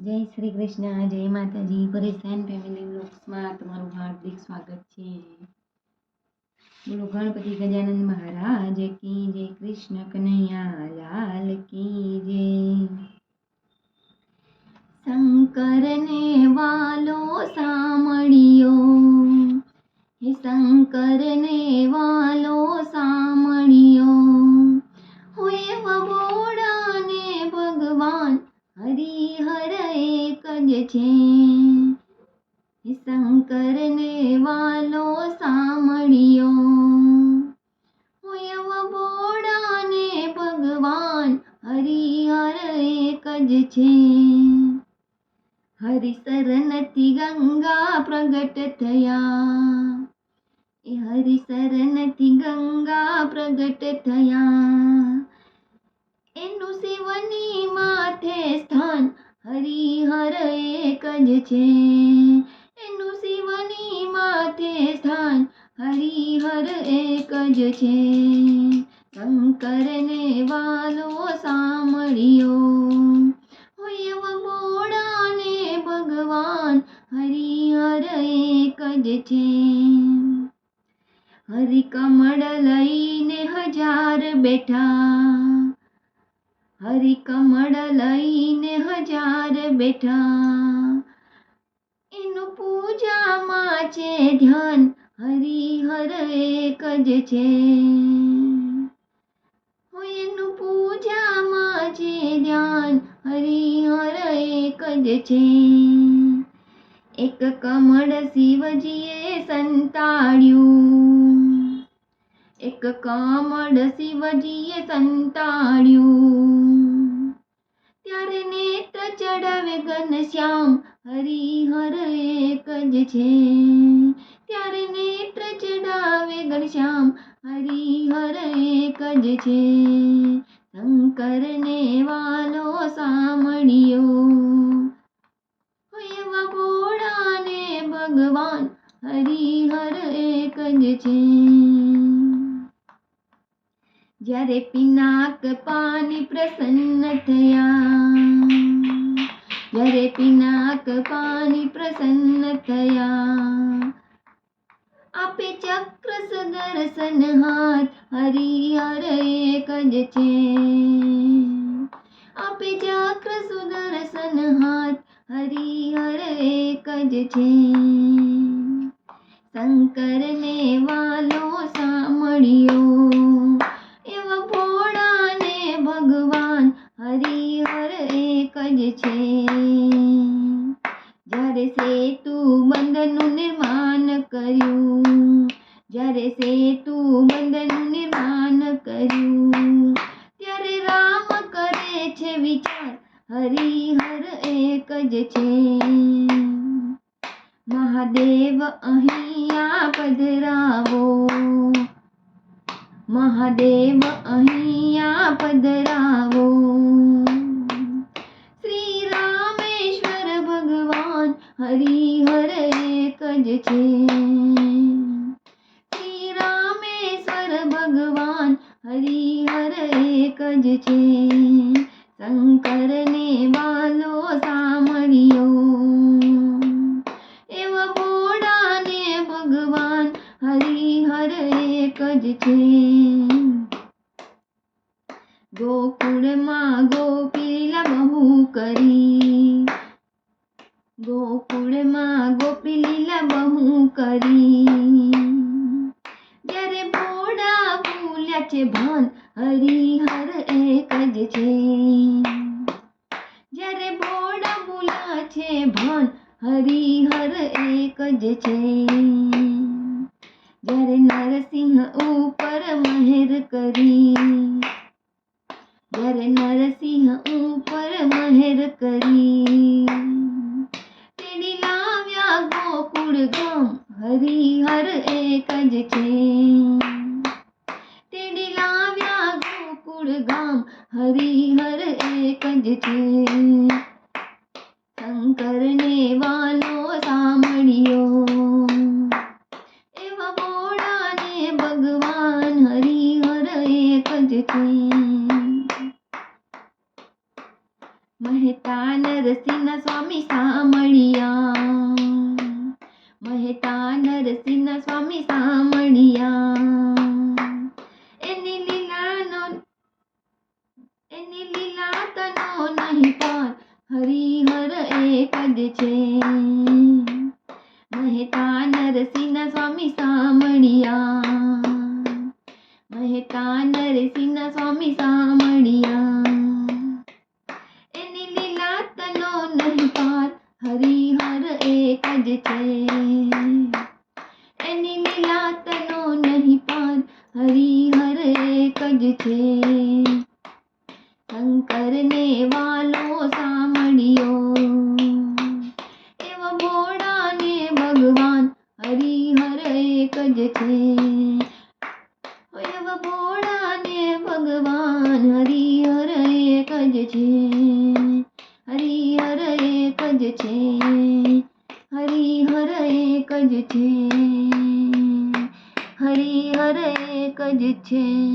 જય શ્રી કૃષ્ણ, જય માતાજી. પરેશાન ફેમિલી બ્લોગ્સમાં તમારું હાર્દિક સ્વાગત છે. બોલો, ગણપતિ ગજાનંદ મહારાજ કી જય, કૃષ્ણ કનૈયા લાલ કી જય. શંકરને વાલો વાલો સામળિયો હોય વબોડાને ભગવાન હરિહર એક જ છે. હરિશરણથી ગંગા પ્રગટ થયા. એ હરિશરણથી ગંગા પ્રગટ થયા. એનું શિવની માથે સ્થાન હરિહર એક જ છે. હરિહર એક જ છે શંકરને વાલો સાંભળ્યો હોય બોડાને ભગવાન હરિહર એક જ છે હરિકમળ લઈને હજાર બેઠા હરિકમળ લઈને હજાર બેઠા એનું પૂજામાં છે ધ્યાન હરિહર એક જ છે. એનું પૂજામાં છે ધ્યાન હરિહર એક જ છે. એક કમળ શિવજીએ સંતાડ્યું. એક કમળ શિવજીએ સંતાડ્યું. ત્યારે નેત્ર ચડાવે ઘનશ્યામ હરિહર એક જ છે. ત્યારે નેત્ર ચડાવે ઘનશ્યામ. હરિહર એક જ છે, શંકરને વાલો સામણિયો એવા ભોળાને ભગવાન, હરિહર એક જ છે. જ્યારે પિનાક પાની પ્રસન્ન થયા, જ્યારે પિનાક પાની પ્રસન્ન થયા આપે ચક્ર સુદર્શન હાથ હરિહર એક જ છે. આપે ચક્ર સુદર્શન હાથ હરિહર એક જ છે. મહાદેવ અહીંયા પધરાવો મહાદેવ અહીંયા પધરાવો શ્રી રામેશ્વર ભગવાન, હરિહર એક જ છે. શ્રી રામેશ્વર ભગવાન, હરિહર એક જ છે. હરિહર એક જ છે. ગોકુળમાં ગોપીલા બહુ કરી. ગોકુળમાં ગોપી લીલા બહુ કરી. જ્યારે બોડા ભૂલ્યા છે ભાન, હરિહર એક જ છે. જ્યારે બોડા ભૂલ્યા છે ભાન, હરિહર એક જ છે. જ્યારે નરસિંહ ઉપર મહેર કરી જ્યારે નરસિંહ ઉપર મહેર કરી નરસિંહના સ્વામી સામળિયા મહેતા નરસિંહના સ્વામી સામળિયા એની લીલાનો, એની લીલા તનો નહીં પાર હરિહર એક જ છે. મહેતા નરસિંહના સ્વામી સામળિયા મહેતા નરસિંહના સ્વામી સામળિયા એક છે એની મિલાતનો નહીં પાર હરિહર એક જ છે શંકરને વાલો સામળિયો એવા ભોળાને ભગવાન હરિહર એક જ છે એવા ભોળાને ભગવાન હરિહર એક જ છે હરિહર એક જ છે હરિહર એક જ છે. હરિહર એક જ છે.